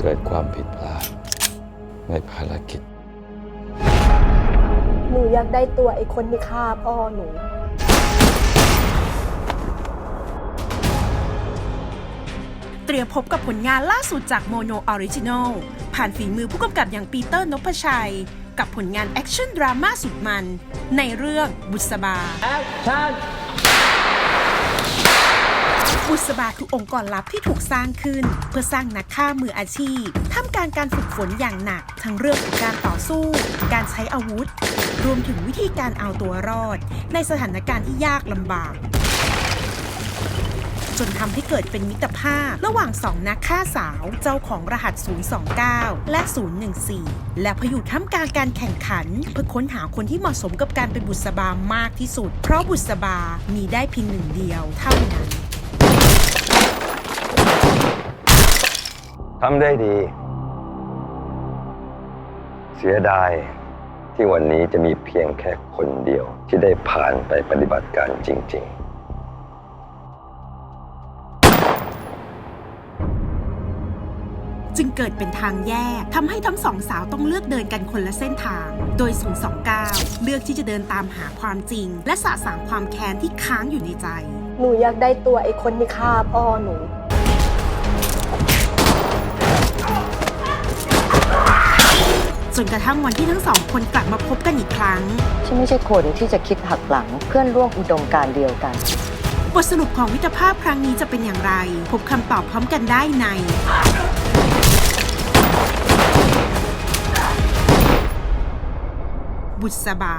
เกิดความผิดพลาดในภารกิจ หนูอยากได้ตัวไอ้คนที่ฆ่าพ่อหนู เตรียมพบกับผลงานล่าสุดจากโมโนออริจิน l ผ่านฝีมือผู้กำกับอย่างปีเตอร์นพชัย กับผลงานแอคชั่นดราม่าสุดมัน ในเรื่องบุษบา บุษบาคือองค์กรลับที่ถูกสร้างขึ้น เพื่อสร้างนักฆ่ามืออาชีพทำการการฝึกฝนอย่างหนัก ทั้งเรื่องของการต่อสู้ การใช้อาวุธ รวมถึงวิธีการเอาตัวรอด ในสถานการณ์ที่ยากลำบากจนทำให้เกิดเป็นมิตรภาพ ระหว่างสองนักฆ่าสาวเจ้าของรหัส 029 และ 014 และพอยู่ท่ามกลางการแข่งขัน เพื่อค้นหาคนที่เหมาะสมกับการเป็นบุษบามากที่สุด เพราะบุษบามีได้เพียงหนึ่งเดียวเท่านั้น ทำได้ดี เสียดายที่วันนี้จะมีเพียงแค่คนเดียวที่ได้ผ่านไปปฏิบัติการจริง ๆจึงเกิดเป็นทางแยกทำให้ทั้งสองสาวต้องเลือกเดินกันคนละเส้นทาง โดย029เลือกที่จะเดินตามหาความจริง และสะสางความแค้นที่ค้างอยู่ในใจ หนูอยากได้ตัวไอ้คนที่ฆ่าพ่อหนู จนกระทั่งวันที่ทั้งสองคนกลับมาพบกันอีกครั้ง ฉันไม่ใช่คนที่จะคิดหักหลังเพื่อนร่วมอุดมการณ์เดียวกัน บทสรุปของมิตรภาพครั้งนี้จะเป็นอย่างไร พบคำตอบพร้อมกันได้ใน บุษบา